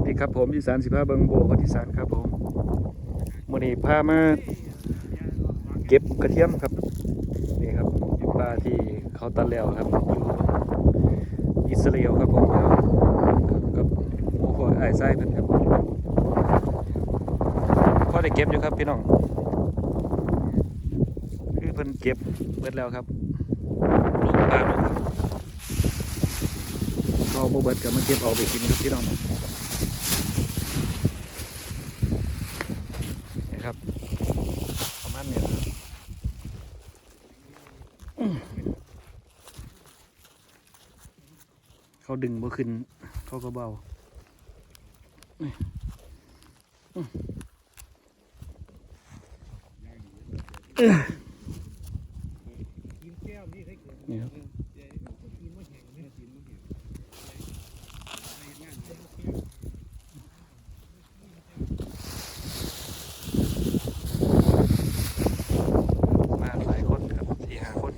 วัสดีครับผมอีสานสิพาเบิงโบคนอีสานครับผมมื่อนี้พามาเก็บกระเทียมครับนี่ครับปลาที่เขาตัดแล้วครับอยู่อิสราเอลครับผมกับหมู่พวไอ้ไส้เพิ่นครับพอได้เก็บอยู่ครับพี่น้องคือเพิ่นเก็บเบิดแล้วครับลูกปลาลูกครับ เอาโบเบิดกับมาเก็บเอาไปกินครับพี่น้องนะครับประมาณนี้ยครับเขาดึงบ่ขึ้น เขาก็เบาเนี่ครับมาหลายคนครับสี่ห้าคน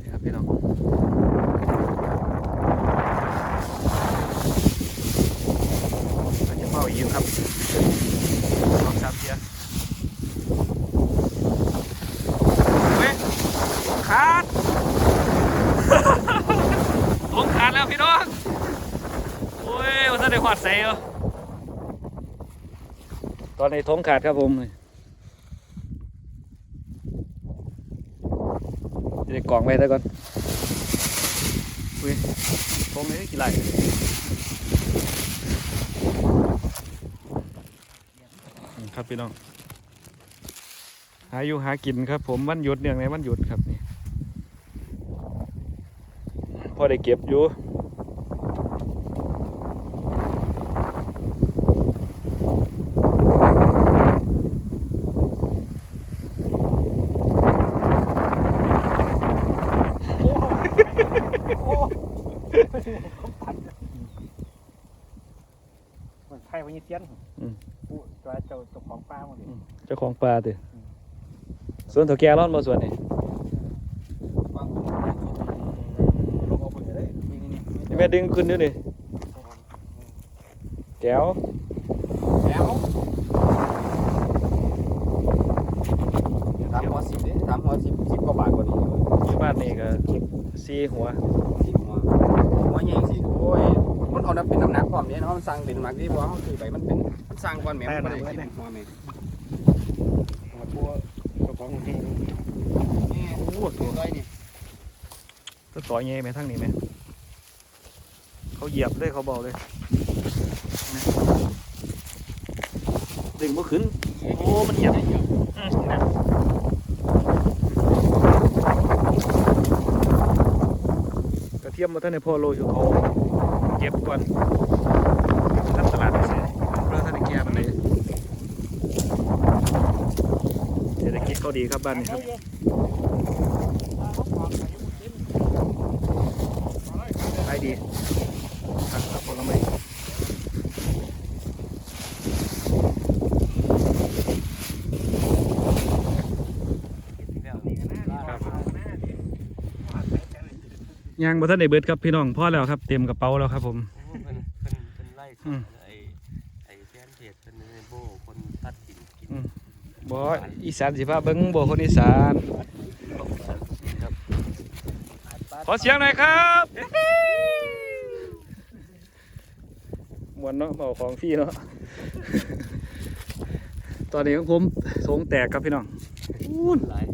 นี่ครับพี่น้องมันจะเมาอีกครับสองสามเทียเว้ยขาด ลงขาดแล้วพี่น้อง โอ้ยวันนี้ หอดใส่เหรอตอนนี้ทงขาดครับผมจะได้กล่องไว้ได้ก่อนอุ้ยทงนี้กี่ไรอืมครับพี่น้อง หาอยู่หากินครับ ผมวันหยุดเนื่องในวันหยุดครับนี่พอได้เก็บอยู่ มัน ไทยวันนี้เตี้ยนอืม ผู้ตัวเจ้าเจ้าของป้าหมดเลยเจ้าของปลาติส่วนเถาแก่ร้อนบ่ส่วนนี่วางลงเอาไปเลยนี่นี่นี่แม่ดึงขึ้นด้วยนี่แก้วแล้วถามหัวสิบดิถามหัวสิบสิบกว่าบาทกว่านี้อยู่บ้านนี่ก็สี่หัวสิบหัวหัวใหญ่สิโอ้ยมัน เอาน้ำเป็นน้ำหนักความเนี้ยเนาะมันสั่งเป็นน้ำหนักที่ว่าเขาซื้อไปมันเป็นมันสั่งก่อนแม่มันไม่ได้กินหัวแม่หัวตัวเจ้าของที่นี่โอ้ตัวน้อยนี่ก็ต่อยเงี้ยไหมทั้งนี้ไหมเขาเหยียบเลยเขาเบาเลยนะดึงบ่ขึ้นโอ้มันเหยียบอืมนะกระเทียมมาท่านในพ่อโลอยู่เขาเก็บก่อนท่านตลาดไปเสียเพื่อท่านได้แก้มันเลยเศรษฐกิจเขาดีครับบ้านนี้ครับไปดีครับครับผลไม้ ยางมาท่านในเบิดครับพี่น้องพ่อแล้วครับเต็มกระเป๋าแล้วครับ ผมเพิ่นเพิ่นเพิ่นไล่อืมไอ้ไอ้แฟนเพจเพิ่นในโบคนตัดกินกินอืมบออีสานสิพาเบิ้งบอคนอีสาน ครับขอเสียงหน่อยครับมวนเนาะเบาของพี่เนาะ ตอนนี้ของผมสงแตกครับพี่น้องอู้นหลาย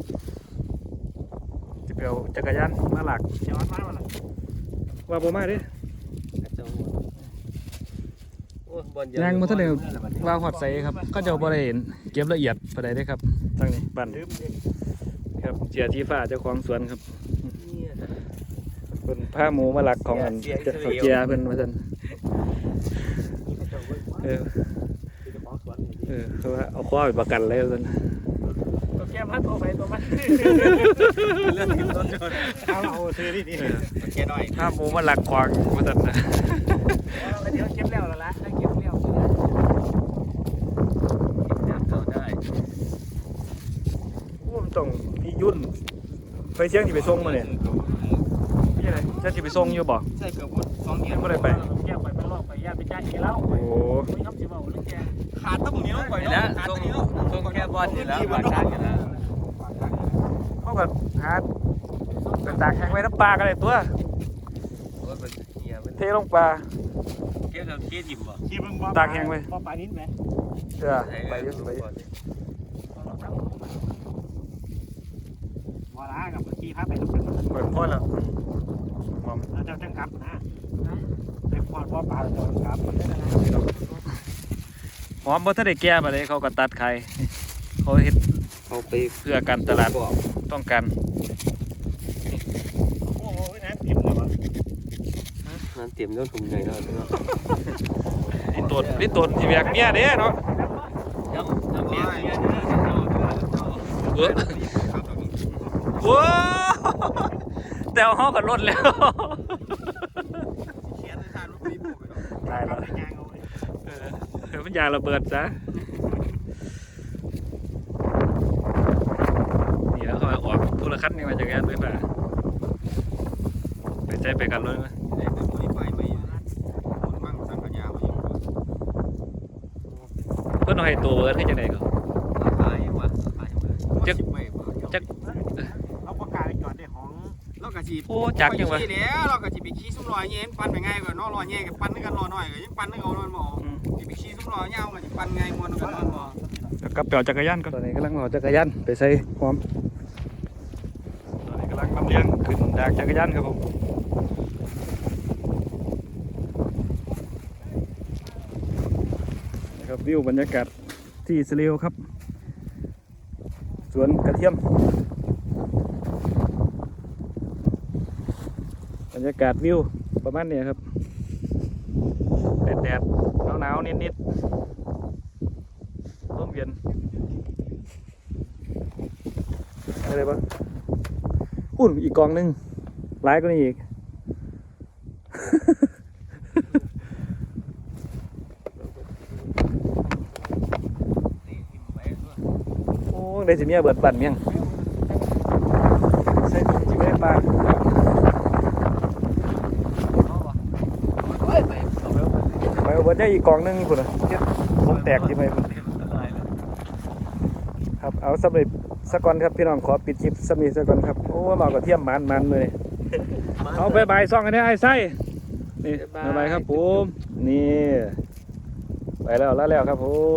จะไปเอาจักรยานมาหลักย้อนมาวันละว่าบ่มาเดิกระเจ้าหัวโอ้บอลยางมาเท่าเดิมว่าหอดใสครับ ก็จะบ่ได้เห็นเก็บละเอียดปานใดได้อครับทางนี้ปั่นลืมเองครับเจียที่ฟ้าเจ้าของสวนครับเนี่ยเป็นผ้าหมูมาหลักของอันเจ้าเขาเจียเพิ่นมาซั่นเออเจ้าของสวนนี่เออเขาว่าเอาข้อไปประกันเลยว่าซั่นตัว แก้มพัดตัวไปตัวมันเรื่องที่ต้นจนเอาเอาซื้อที่นี่เออแค่น้อยผ้าหมูมาหลักควางมาซั่นนะเดี๋ยวเก็บแล้วละละเก็บแล้วกินน้ำเข้าได้ต้องพี่ยุ่นไฟเชียงที่ไปส่งมาเนี่ยพี่อะไรจะที่ไปส่งอยู่บ่ใส่เกือบหมดสองเกียยัร์งไม่ได้ไปแยกไปเป็นรอบไปแยกไปจ่ายเล่าโอ้ไม่ครับสิว่าเรื่องแกขาดต้องนี้ลงไปแล้เนาะวขาดช่วตงรงนี้เนาะช่วงแค่บอลอยู่แล้วบอลชาติอยู่แล้ว เขาก็หาไปตากแห้งไว้น้ำปลากันเลยตัวโอ้ยมันเฮียมันเทลงปลาเกี่ยวกับเทียดิมบ่ที่มึงบ่บ่ปลานิดไหมเออไปอยุ่ไปอยู่บ่ล้ากับที่พักไปทุกคนเปิดพ่อแล้วมอมแล้วจะจังกลับนะไปพอดบ่ปลาจะกลับหอมบ่ทันได้แก่มาเลยเขาก็ตัดไข่เขาเฮ็ด เขาไปเพื่อการตลาดต้องการโอ้โหน้ำเต็มเลยวะนั่นเตรียมโดนถุงใหญ่แล้วเนาะนี่ตนนี่ตนที่แบกเมียเด้เนาะยังยังเมียเมียเออโอ้แต่ว่าเฮาก็ลดแล้วเขียนทานลูกนี้บุกไปเนาะตายแล้วไปยางเอาไว้เออมันยาระเบิดซะนี่แล้วเขาออกทุละ คันนี่มาจากงานด้วยป่ะไปใจไปกันเลยไหมไอ้ตัวนี้ไปไม่องสังขยามาอยู่เพื่อนเอาให้ตัวเอิร์ดให้จังไดก็ขายว่ะขายมาจักจักเราประกาศจอดในห้องเรากะจีโอ้จักจังวะแล้วเรากะจีไปขี้ซุ้มลอยเงี้ยปั้นไปง่ายกว่าน้อลอยเงี้ยกับปั้นนึกกันรอหน่อยก็ยังปั้นนึกเอานอนบ่อืมจีไปขี้ซุ้มลอยเงี้ยกะจีปั้นง่ายมวนกันนอนบ่แล้วกับเปียวจักรยานก็ตอนนี้กำลังเอาจักรยานไปใส่ความตอนนี้กำลังลำเลียง ขึ้นดากจักรยานครับผมนะครับวิวบรรยากาศที่สราเอลครับ สวนกระเทียม บรรยากาศวิวประมาณนี้ครับแดดแดดหนาวๆนิดๆร่มเย็นอะไรบ้างอุ่นอีกกองหนึง หลายกว่านี้อีก โอ้ได้สิเมียเบิดบั่นเมียงใส่ถุงจิไม่ได้ปลาไปเอาเบิดได้อีกกองหนึงคุณอะเฮ็ดผมแตกที่ไปพุ่นครับเอาสำเร็จสักก่อนครับพี่น้องขอปิดคลิปสำเร็จสักก่อนครับ โอ้เราก็เทียมมันมันเลย เอาไปบายซ่องกันเนี่ยไอ้ไส้นี่บ๊ายบายครับผม นี่ ไปแล้วแล้วแล้วครับผม